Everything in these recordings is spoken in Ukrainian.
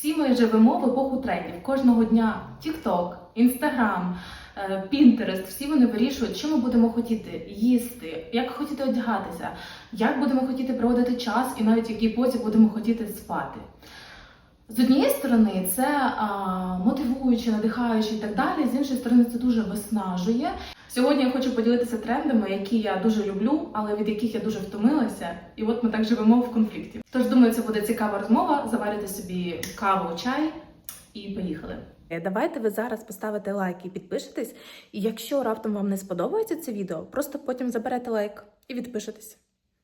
Всі ми живемо в епоху трендів. Кожного дня TikTok, Instagram, е, Pinterest, всі вони вирішують, що ми будемо хотіти їсти, як хотіти одягатися, як будемо хотіти проводити час і навіть який потім будемо хотіти спати. З однієї сторони, це а, мотивуюче, надихаюче і так далі. З іншої сторони, це дуже виснажує. Сьогодні я хочу поділитися трендами, які я дуже люблю, але від яких я дуже втомилася. І от ми так живемо в конфлікті. Тож думаю, це буде цікава розмова. Заварите собі каву, чай і поїхали. Е, Давайте ви зараз поставите лайк і підпишетесь. І якщо раптом вам не сподобається це відео, просто потім заберете лайк і відпишетесь.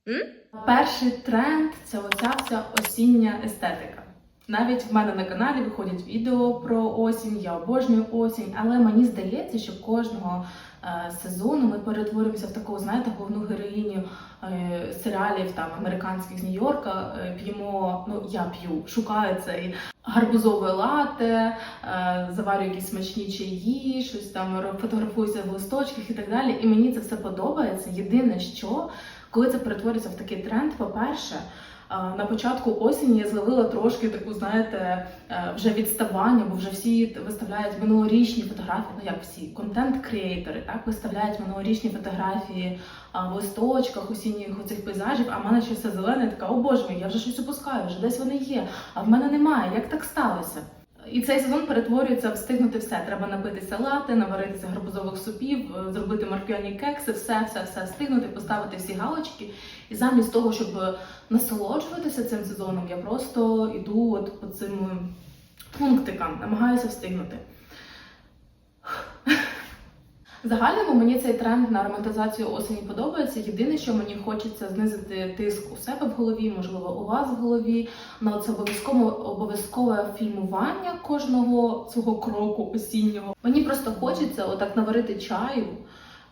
М? Перший тренд це оця вся осіння естетика. Навіть в мене на каналі виходять відео про осінь, я обожнюю осінь, але мені здається, що кожного е, сезону ми перетворюємося в таку, знаєте, головну героїню е, серіалів там американських з Нью-Йорка. Е, п'ємо, ну я п'ю, шукаю цей гарбузове лате, е, заварюю якісь смачні чаї, щось там фотографуюся в листочках і так далі. І мені це все подобається. Єдине, що коли це перетворюється в такий тренд, по-перше. На початку осені я зловила трошки таку, знаєте, е, вже відставання, бо вже всі виставляють минулорічні фотографії. Ну як всі контент-креатори, так виставляють минулорічні фотографії в листочках, осінніх оцих пейзажів. А в мене ще все зелене, така, о боже мій, я вже щось опускаю, вже десь вони є. А в мене немає. Як так сталося? І цей сезон перетворюється встигнути все. Треба напитися лати, наваритися гарбузових супів, е, зробити морквяні кекси, все, все, все встигнути, поставити всі галочки. І замість того, щоб насолоджуватися цим сезоном, я просто йду от по цим пунктикам, намагаюся встигнути. Загальному мені цей тренд на романтизацію осені подобається. Єдине, що мені хочеться знизити тиск у себе в голові, можливо, у вас в голові, на це обов'язково обов'язкове фільмування кожного цього кроку осіннього. Мені просто хочеться отак наварити чаю,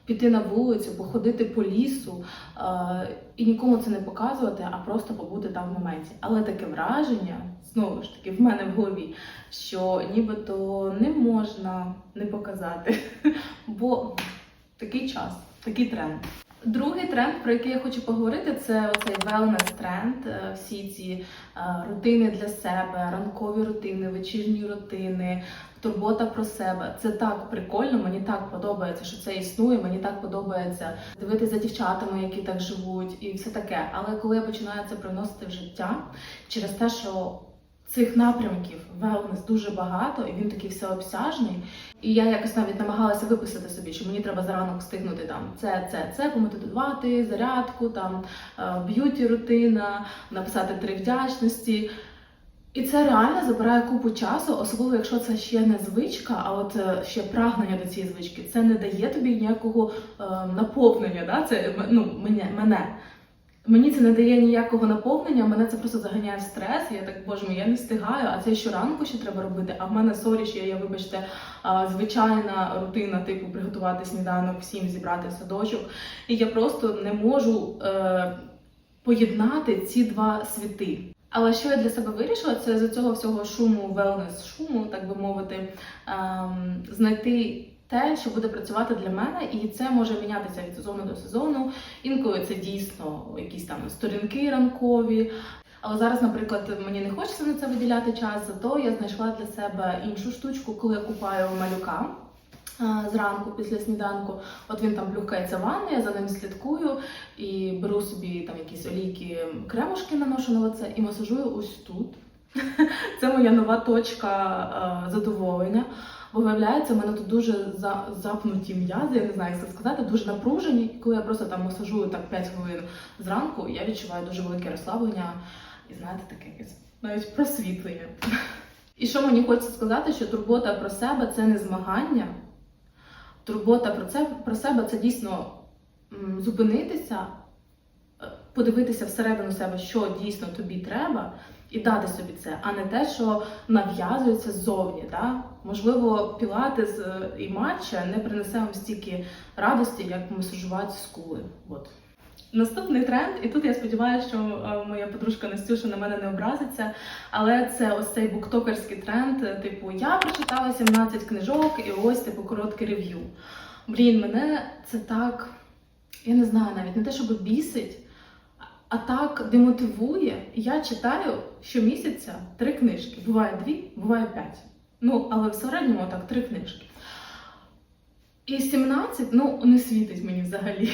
піти на вулицю, походити по лісу е- і нікому це не показувати, а просто побути там в моменті. Але таке враження знову ж таки в мене в голові, що нібито не можна не показати, бо такий час, такий тренд. Другий тренд, про який я хочу поговорити, це оцей wellness тренд. Е, Всі ці е, рутини для себе, ранкові рутини, вечірні рутини, турбота про себе. Це так прикольно. Мені так подобається, що це існує. Мені так подобається дивитися за дівчатами, які так живуть, і все таке. Але коли я починаю це приносити в життя, через те, що Цих напрямків wellness дуже багато, і він такий всеобсяжний. І я якось навіть намагалася виписати собі, що мені треба заранок встигнути там це, це, це, помедитувати, зарядку, там б'юті рутина, написати три вдячності. І це реально забирає купу часу, особливо якщо це ще не звичка, а от е, ще прагнення до цієї звички. Це не дає тобі ніякого е, наповнення. Да? Це ну, мене, мене. Мені це не дає ніякого наповнення, мене це просто заганяє в стрес. Я так, боже мій, я не встигаю, а це щоранку ще треба робити. А в мене сорі, що я, вибачте, звичайна рутина, типу приготувати сніданок, всім зібрати садочок. І я просто не можу е, поєднати ці два світи. Але що я для себе вирішила, це з цього всього шуму, велнес шуму, так би мовити, ем, знайти те, що буде працювати для мене, і це може мінятися від сезону до сезону. Інколи це дійсно якісь там сторінки ранкові. Але зараз, наприклад, мені не хочеться на це виділяти час, зато я знайшла для себе іншу штучку, коли я купаю малюка. Зранку після сніданку, от він там плюхається в ванну, я за ним слідкую і беру собі там якісь олійки, кремушки наношу на лице і масажую ось тут. Це моя нова точка задоволення. Бо виявляється, в мене тут дуже за- запнуті м'язи, я не знаю, як це сказати, дуже напружені. Коли я просто там масажую так 5 хвилин зранку, я відчуваю дуже велике розслаблення і знаєте, таке якесь навіть просвітлення. І що мені хочеться сказати, що турбота про себе це не змагання. Турбота про це про себе це дійсно зупинитися, е, подивитися всередину себе, що дійсно тобі треба, і дати собі це, а не те, що нав'язується ззовні. Да? Можливо, пілатес е, і матча не принесе вам стільки радості, як масажувати скули. От. Наступний тренд, і тут я сподіваюся, що е, моя подружка Настюша на мене не образиться. Але це ось цей буктокерський тренд. е, Типу, я прочитала 17 книжок і ось типу коротке рев'ю. Блін, мене це так, я не знаю навіть не те, щоб бісить, а так демотивує. Я читаю щомісяця три книжки. Буває дві, буває п'ять. Ну, але в середньому так три книжки. І 17, ну, не світить мені взагалі.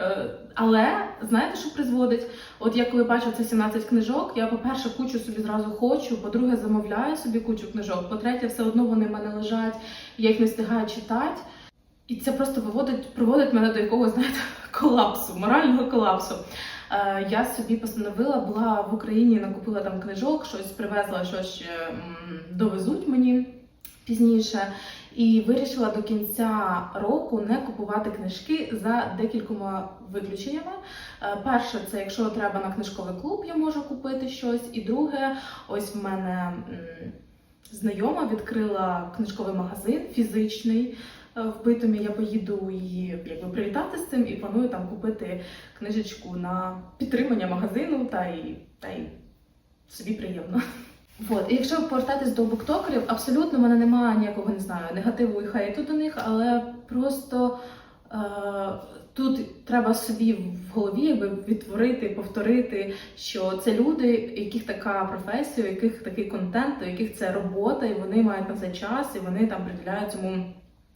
Е, Але знаєте, що призводить? От я коли бачу це 17 книжок, я, по-перше, кучу собі зразу хочу, по-друге, замовляю собі кучу книжок, по-третє, все одно вони в мене лежать, я їх не встигаю читати. І це просто виводить, приводить мене до якогось, знаєте, колапсу, морального колапсу. Е, я собі постановила, була в Україні, накупила там книжок, щось привезла, щось довезуть мені пізніше. І вирішила до кінця року не купувати книжки за декількома виключеннями. Е, Перше, це якщо треба на книжковий клуб, я можу купити щось. І друге, ось в мене знайома відкрила книжковий магазин фізичний. В Битумі я поїду її якби привітати з цим і планую там купити книжечку на підтримання магазину та й, та й собі приємно. От, і якщо повертатись до буктокерів, абсолютно в мене немає ніякого не знаю, негативу і хейту до них, але просто е, тут треба собі в голові якби відтворити, повторити, що це люди, яких така професія, яких такий контент, у яких це робота, і вони мають на це час, і вони там приділяють цьому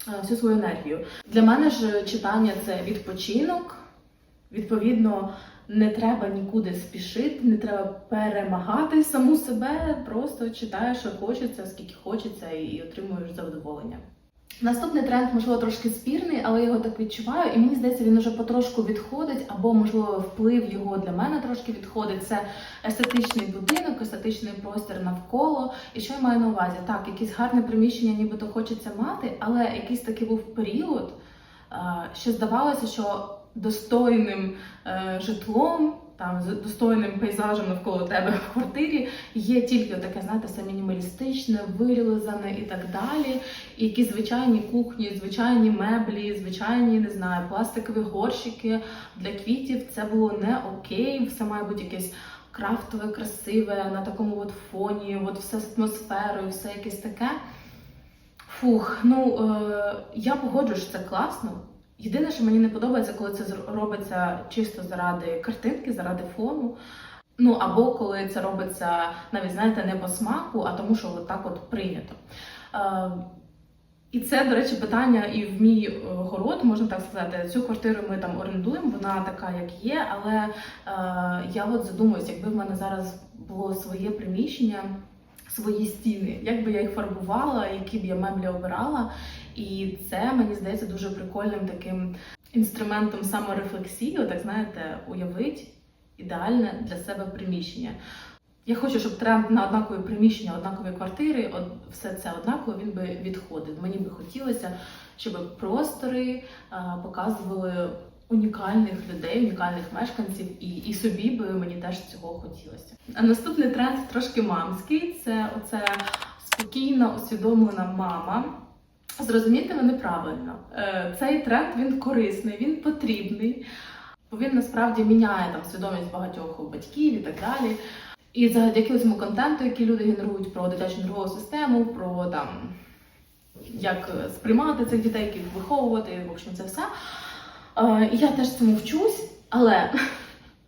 всю свою енергію. Для мене ж читання це відпочинок. Відповідно, не треба нікуди спішити, не треба перемагати саму себе, просто читаєш, що хочеться, скільки хочеться, і отримуєш задоволення. Наступний тренд, можливо, трошки спірний, але я його так відчуваю, і мені здається, він уже потрошку відходить, або, можливо, вплив його для мене трошки відходить. Це естетичний будинок, естетичний простір навколо. І що я маю на увазі? Так, якесь гарне приміщення, нібито хочеться мати, але якийсь такий був період, е, що здавалося, що достойним е, житлом, там з достойним пейзажем навколо тебе в квартирі є тільки таке, знаєте, все мінімалістичне, вирізане і так далі. І якісь звичайні кухні, звичайні меблі, звичайні, не знаю, пластикові горщики для квітів. Це було не окей. Все має бути якесь крафтове, красиве, на такому от фоні, от все з атмосферою, все якесь таке. Фух, ну е, я погоджуюсь, що це класно. Єдине, що мені не подобається, коли це робиться чисто заради картинки, заради фону. Ну або коли це робиться навіть знаєте не по смаку, а тому, що так от прийнято. Е, і це, до речі, питання і в мій е, город, можна так сказати. Цю квартиру ми там орендуємо, вона така, як є. Але е, я от задумуюсь, якби в мене зараз було своє приміщення, свої стіни, як би я їх фарбувала, які б я меблі обирала. І це мені здається дуже прикольним таким інструментом саморефлексії, так знаєте, уявить ідеальне для себе приміщення. Я хочу, щоб тренд на однакові приміщення, однакові квартири, все це однаково він би відходив. Мені би хотілося, щоб простори а, показували унікальних людей, унікальних мешканців, і, і собі би мені теж цього хотілося. А наступний тренд трошки мамський. Це оце спокійна, усвідомлена мама. Зрозумійте мене правильно. Е, Цей тренд він корисний, він потрібний, бо він насправді міняє там свідомість багатьох батьків і так далі. І завдяки цьому контенту, який люди генерують про дитячу нервову систему, про там як сприймати цих дітей, як їх виховувати, в общем, це все. Е, і я теж цьому вчусь, але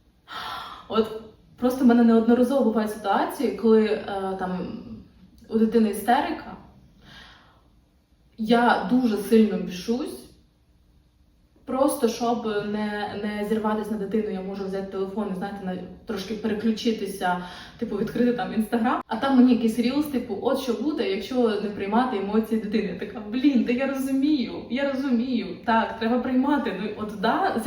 от просто в мене неодноразово бувають ситуації, коли е, там у дитини істерика, я дуже сильно бішусь. Просто щоб не, не зірватися на дитину, я можу взяти телефон і знаєте, на, трошки переключитися, типу відкрити там інстаграм. А там мені якийсь рілс, типу, от що буде, якщо не приймати емоції дитини. Така, блін, та я розумію, я розумію. Так, треба приймати. Ну от да,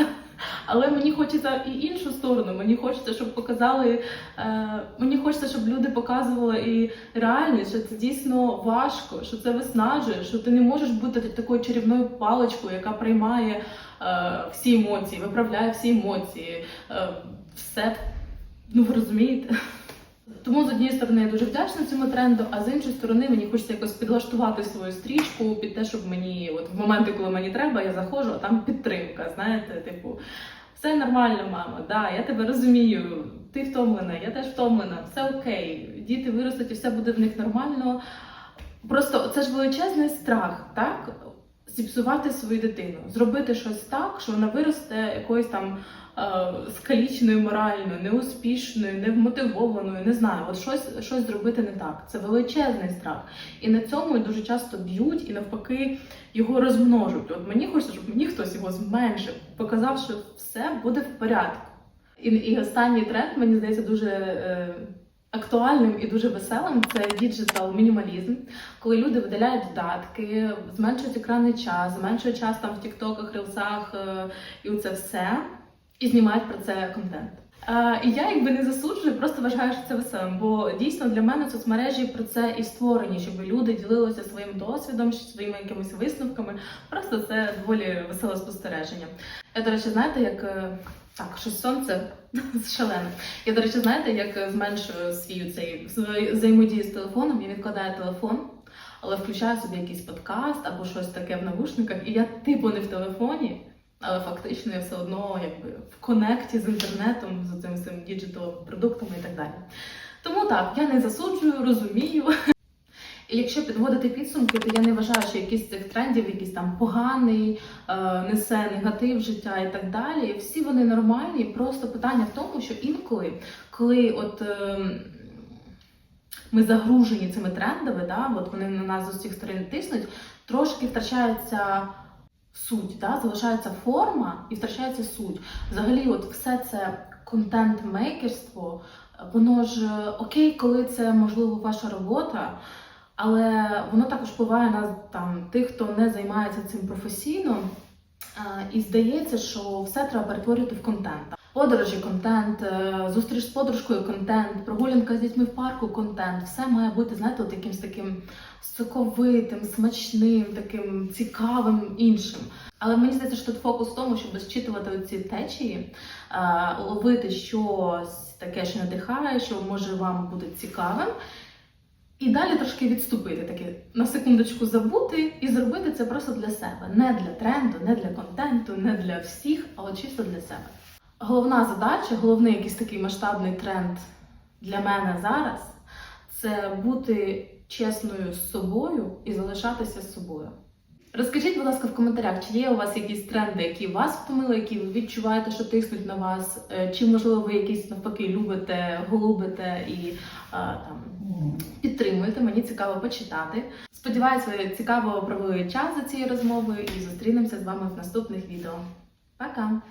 але мені хочеться і іншу сторону. Мені хочеться, щоб показали. Е, мені хочеться, щоб люди показували і реальність, що це дійсно важко, що це виснажує, що ти не можеш бути такою чарівною паличкою, яка приймає е, всі емоції, виправляє всі емоції, е, все. Ну ви розумієте? Тому з однієї сторони я дуже вдячна цьому тренду, а з іншої сторони мені хочеться якось підлаштувати свою стрічку під те, щоб мені, от в моменти, коли мені треба, я заходжу, а там підтримка. Знаєте, типу, все нормально, мама, да, я тебе розумію, ти втомлена, я теж втомлена, все окей, діти виростуть і все буде в них нормально. Просто це ж величезний страх, так? Зіпсувати свою дитину, зробити щось так, що вона виросте якоюсь там е, скаліченою морально, неуспішною, невмотивованою, не знаю, от щось, щось зробити не так. Це величезний страх. І на цьому дуже часто б'ють і навпаки його розмножують. От мені хочеться, щоб мені хтось його зменшив, показав, що все буде в порядку. І, і останній тренд, мені здається, дуже е, актуальним і дуже веселим це діджитал мінімалізм, коли люди видаляють додатки, зменшують екранний час, зменшують час там в тіктоках, рилсах е, і оце все, і знімають про це контент. Е, і я якби не засуджую, просто вважаю, що це веселим. Бо дійсно для мене соцмережі про це і створені, щоб люди ділилися своїм досвідом, своїми якимись висновками. Просто це доволі веселе спостереження. Я, до речі, знаєте, як е, так, щось сонце шалене. Я, до речі, знаєте, як зменшую свій цей взаємодію з телефоном, я відкладаю телефон, але включаю собі якийсь подкаст або щось таке в навушниках, і я типу не в телефоні, але фактично я все одно якби в конекті з інтернетом, з цим всім діджитал продуктами і так далі. Тому так, я не засуджую, розумію. Якщо підводити підсумки, то я не вважаю, що якийсь з цих трендів, якийсь там поганий, е, несе негатив життя і так далі. Всі вони нормальні. Просто питання в тому, що інколи, коли от е, ми загружені цими трендами, да, от вони на нас з усіх сторон тиснуть, трошки втрачається суть, да, залишається форма і втрачається суть. Взагалі, от все це контент-мейкерство, воно ж е, окей, коли це можливо ваша робота. Але воно також впливає на там тих, хто не займається цим професійно. Е, І здається, що все треба перетворювати в контент. Подорожі, контент, е, зустріч з подружкою, контент, прогулянка з дітьми в парку, контент. Все має бути, знаєте, от якимсь таким соковитим, смачним, таким цікавим іншим. Але мені здається, що тут фокус в тому, щоб зчитувати ці течії, е, ловити щось таке, що надихає, що може вам бути цікавим. І далі трошки відступити, таки на секундочку забути і зробити це просто для себе. Не для тренду, не для контенту, не для всіх, але чисто для себе. Головна задача, головний якийсь такий масштабний тренд для мене зараз це бути чесною з собою і залишатися з собою. Розкажіть, будь ласка, в коментарях, чи є у вас якісь тренди, які вас втомили, які ви відчуваєте, що тиснуть на вас, Е, чи можливо ви якісь навпаки любите, голубите і е, там підтримуєте. Мені цікаво почитати. Сподіваюся, цікаво провели час за цією розмовою і зустрінемося з вами в наступних відео. Пока!